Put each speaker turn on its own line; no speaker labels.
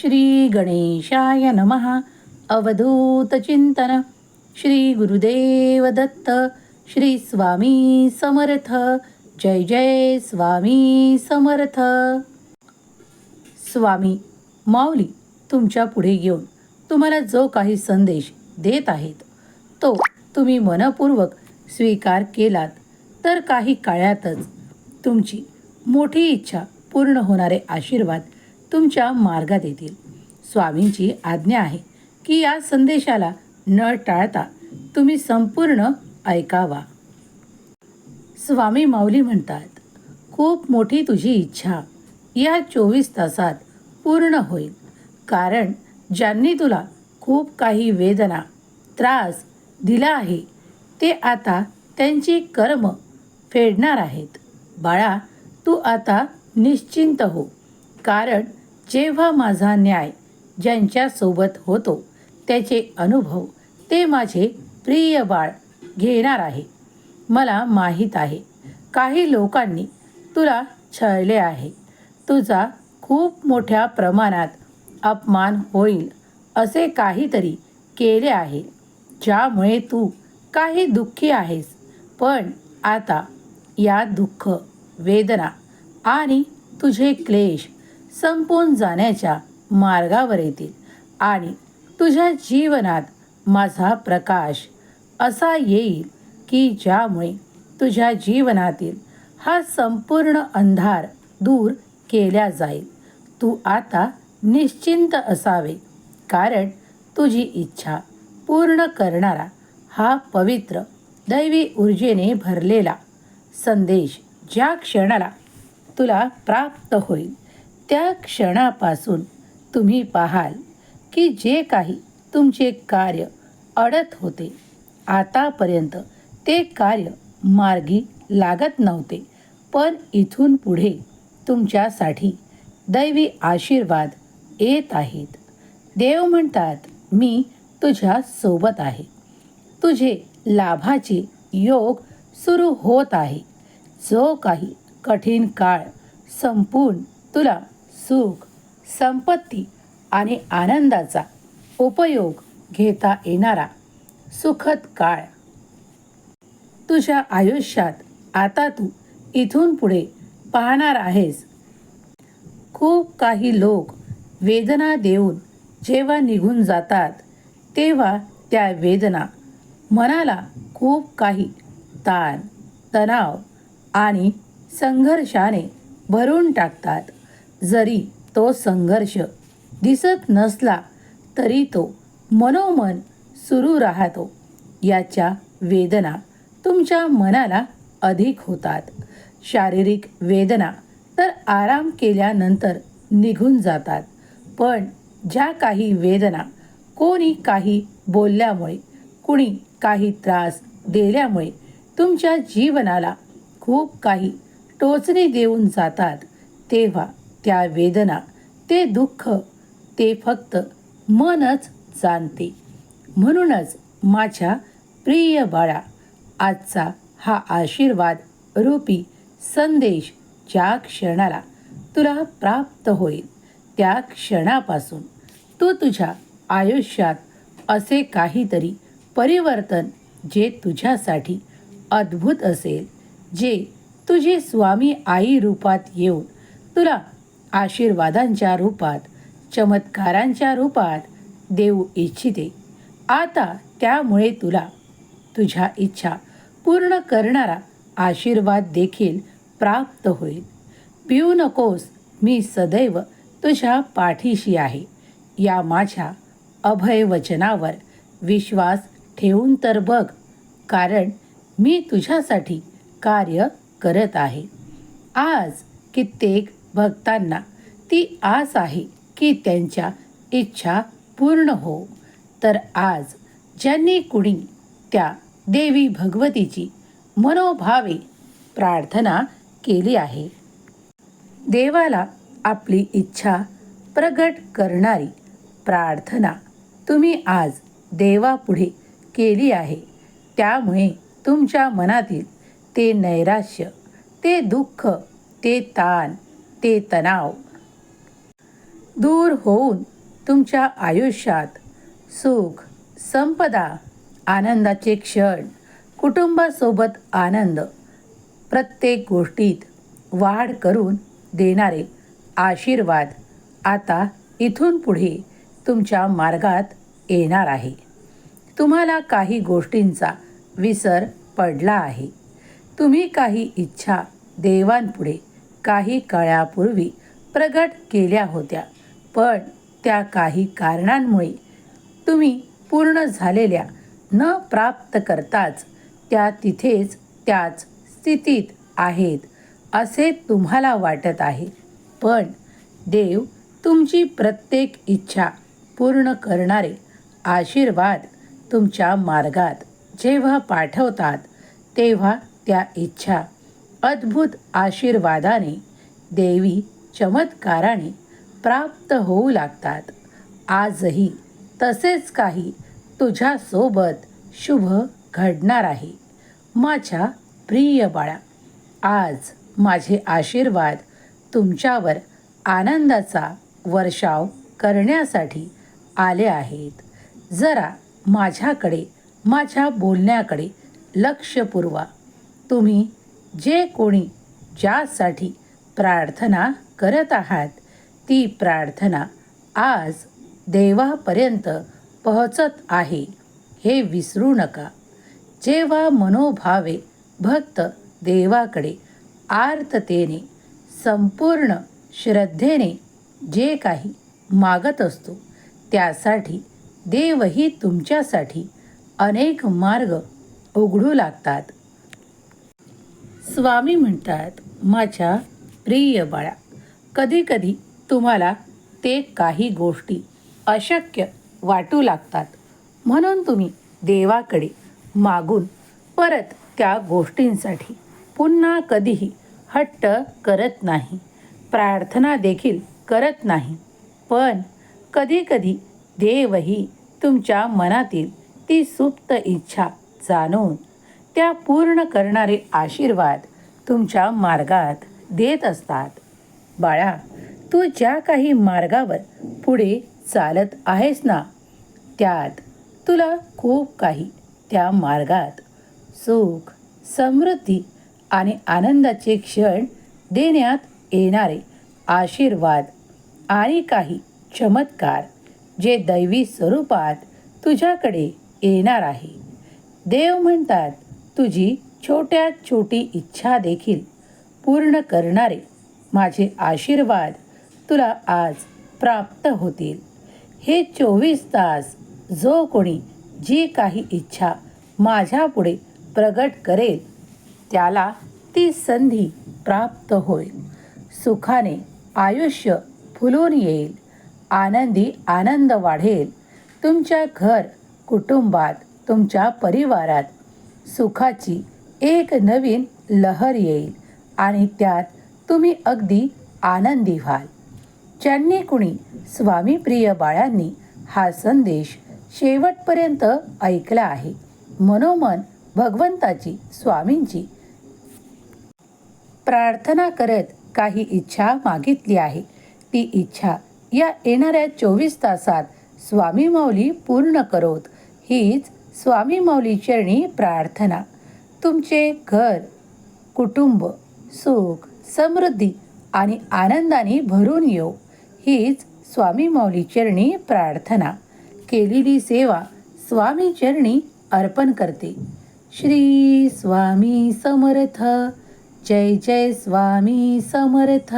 श्री गणेशाय नमः. अवधूतचिंतन श्री गुरुदेव दत्त. श्री स्वामी समर्थ. जय जय स्वामी समर्थ. स्वामी माऊली तुमच्यापुढे येऊन तुम्हाला जो काही संदेश देत आहेत तो तुम्ही मनपूर्वक स्वीकार केलात तर काही काळातच तुमची मोठी इच्छा पूर्ण होणारे आशीर्वाद तुमच्या मार्गात येतील. स्वामींची आज्ञा आहे की या संदेशाला न टाळता तुम्ही संपूर्ण ऐकावा. स्वामी माऊली म्हणतात खूप मोठी तुझी इच्छा या चोवीस तासात पूर्ण होईल. कारण ज्यांनी तुला खूप काही वेदना त्रास दिला आहे ते आता त्यांची कर्म फेडणार आहेत. बाळा तू आता निश्चिंत हो. कारण जेव्हा माझा न्याय ज्यांच्यासोबत होतो त्याचे अनुभव ते माझे प्रिय बाळ घेणार आहे. मला माहीत आहे काही लोकांनी तुला छळले आहे. तुझा खूप मोठ्या प्रमाणात अपमान होईल असे काहीतरी केले आहे ज्यामुळे तू काही दुःखी आहेस. पण आता या दुःख वेदना आणि तुझे क्लेश संपून जाण्याच्या मार्गावर येतील. आणि तुझ्या जीवनात माझा प्रकाश असा येईल की ज्यामुळे तुझ्या जीवनातील हा संपूर्ण अंधार दूर केला जाईल. तू आता निश्चिंत असावे कारण तुझी इच्छा पूर्ण करणारा हा पवित्र दैवी ऊर्जेने भरलेला संदेश ज्या क्षणाला तुला प्राप्त होईल. त्या क्षणापासून तुम्ही पाहाल की जे काही तुमचे कार्य अडत होते आतापर्यंत ते कार्य मार्गी लागत नव्हते. पण इथून पुढे तुमच्यासाठी दैवी आशीर्वाद येत आहेत. देव म्हणतात मी तुझ्या सोबत आहे. तुझे लाभाचे योग सुरू होत आहे. जो काही कठीण काळ संपून तुला सुख संपत्ती आणि आनंदाचा उपयोग घेता येणारा सुखद काळ. तुझ्या आयुष्यात आता तू इथून पुढे पाहणार आहेस. खूप काही लोक वेदना देऊन जेव्हा निघून जातात तेव्हा त्या वेदना मनाला खूप काही ताण तणाव आणि संघर्षाने भरून टाकतात. जरी तो संघर्ष दिसत नसला तरी तो मनोमन सुरू राहतो. याच्या वेदना तुमच्या मनाला अधिक होतात. शारीरिक वेदना तर आराम केल्यानंतर निघून जातात. पण ज्या काही वेदना कोणी काही बोलल्यामुळे कुणी काही त्रास दिल्यामुळे तुमच्या जीवनाला खूप काही टोचणे देऊन जातात तेव्हा त्या वेदना ते दुःख ते फक्त मनच जाणते. म्हणूनच माझ्या प्रिय बाळा आजचा हा आशीर्वाद रूपी संदेश ज्या क्षणाला तुला प्राप्त होईल त्या क्षणापासून तू तुझ्या आयुष्यात असे काहीतरी परिवर्तन जे तुझ्यासाठी अद्भुत असेल जे तुझे स्वामी आई रूपात येऊन तुला आशीर्वादांच्या रूपात चमत्कारांच्या रूपात देऊ इच्छिते. आता त्यामुळे तुला तुझ्या इच्छा पूर्ण करणारा आशीर्वाद देखील प्राप्त होईल. पिऊ नकोस मी सदैव तुझ्या पाठीशी आहे. या माझ्या अभय वचनावर विश्वास ठेवून तर बघ कारण मी तुझ्यासाठी कार्य करत आहे. आज कित्येक भक्तांना ती आस आहे की त्यांच्या इच्छा पूर्ण हो. तर आज ज्यांनी कुणी त्या देवी भगवतीची मनोभावे प्रार्थना केली आहे देवाला आपली इच्छा प्रगट करणारी प्रार्थना तुम्ही आज देवापुढे केली आहे. त्यामुळे तुमच्या मनातील ते नैराश्य ते दुःख ते ताण ते तणाव दूर होऊन तुमच्या आयुष्यात सुख संपदा आनंदाचे क्षण कुटुंबासोबत आनंद प्रत्येक गोष्टीत वाढ करून देणारे आशीर्वाद आता इथून पुढे तुमच्या मार्गात येणार आहे. तुम्हाला काही गोष्टींचा विसर पडला आहे. तुम्ही काही इच्छा देवांपुढे काही काळापूर्वी प्रगट केल्या होत्या. पण त्या काही कारणांमुळे तुम्ही पूर्ण झालेल्या न प्राप्त करताच त्या तिथेच त्याच स्थितीत आहेत असे तुम्हाला वाटत आहे. पण देव तुमची प्रत्येक इच्छा पूर्ण करणारे आशीर्वाद तुमच्या मार्गात जेव्हा पाठवतात तेव्हा त्या इच्छा अद्भुत आशीर्वादाने देवी चमत्काराने प्राप्त होऊ लागतात. आजही तसेच काही तुझ्यासोबत शुभ घडणार आहे. माझ्या प्रिय बाळा आज माझे आशीर्वाद तुमच्यावर आनंदाचा वर्षाव करण्यासाठी आले आहेत. जरा माझ्याकडे माझ्या बोलण्याकडे लक्ष पुरवा. तुम्ही जे कोणी ज्यासाठी प्रार्थना करत आहात ती प्रार्थना आज देवापर्यंत पोहोचत आहे. हे विसरू नका. जेव्हा मनोभावे भक्त देवाकडे आर्ततेने संपूर्ण श्रद्धेने जे काही मागत असतो त्यासाठी देवही तुमच्यासाठी अनेक मार्ग उघडू लागतात. स्वामी म्हणतात माझ्या प्रिय बाळा कधीकधी तुम्हाला ते काही गोष्टी अशक्य वाटू लागतात. म्हणून तुम्ही देवाकडे मागून परत त्या गोष्टींसाठी पुन्हा कधीही हट्ट करत नाही. प्रार्थना देखील करत नाही. पण कधीकधी देवही तुमच्या मनातील ती सुप्त इच्छा जाणून त्या पूर्ण करणारे आशीर्वाद तुमच्या मार्गात देत असतात. बाळा तू ज्या काही मार्गावर पुढे चालत आहेस ना त्यात तुला खूप काही त्या मार्गात सुख समृद्धी आणि आनंदाचे क्षण देण्यात येणारे आशीर्वाद आणि काही चमत्कार जे दैवी स्वरूपात तुझ्याकडे येणार आहे. देव म्हणतात तुझी छोट्यात छोटी इच्छा देखील पूर्ण करणारे माझे आशीर्वाद तुला आज प्राप्त होतील. हे चोवीस तास जो कोणी जी काही इच्छा माझ्यापुढे प्रगट करेल त्याला ती संधी प्राप्त होईल. सुखाने आयुष्य फुलून येईल आनंदी आनंद वाढेल. तुमच्या घर कुटुंबात तुमच्या परिवारात सुखाची एक नवीन लहर येईल आणि त्यात तुम्ही अगदी आनंदी व्हाल. ज्यांनी कुणी स्वामी प्रिय बाळांनी हा संदेश शेवटपर्यंत ऐकला आहे मनोमन भगवंताची स्वामींची प्रार्थना करत काही इच्छा मागितली आहे. ती इच्छा या येणाऱ्या चोवीस तासात स्वामी माऊली पूर्ण करोत हीच स्वामी मौली चरणी प्रार्थना. तुमचे घर कुटुंब सुख समृद्धी आणि आनंदाने भरून येऊ हीच स्वामी मौली चरणी प्रार्थना. केलेली सेवा स्वामी चरणी अर्पण करते. श्री स्वामी समर्थ. जय जय स्वामी समर्थ.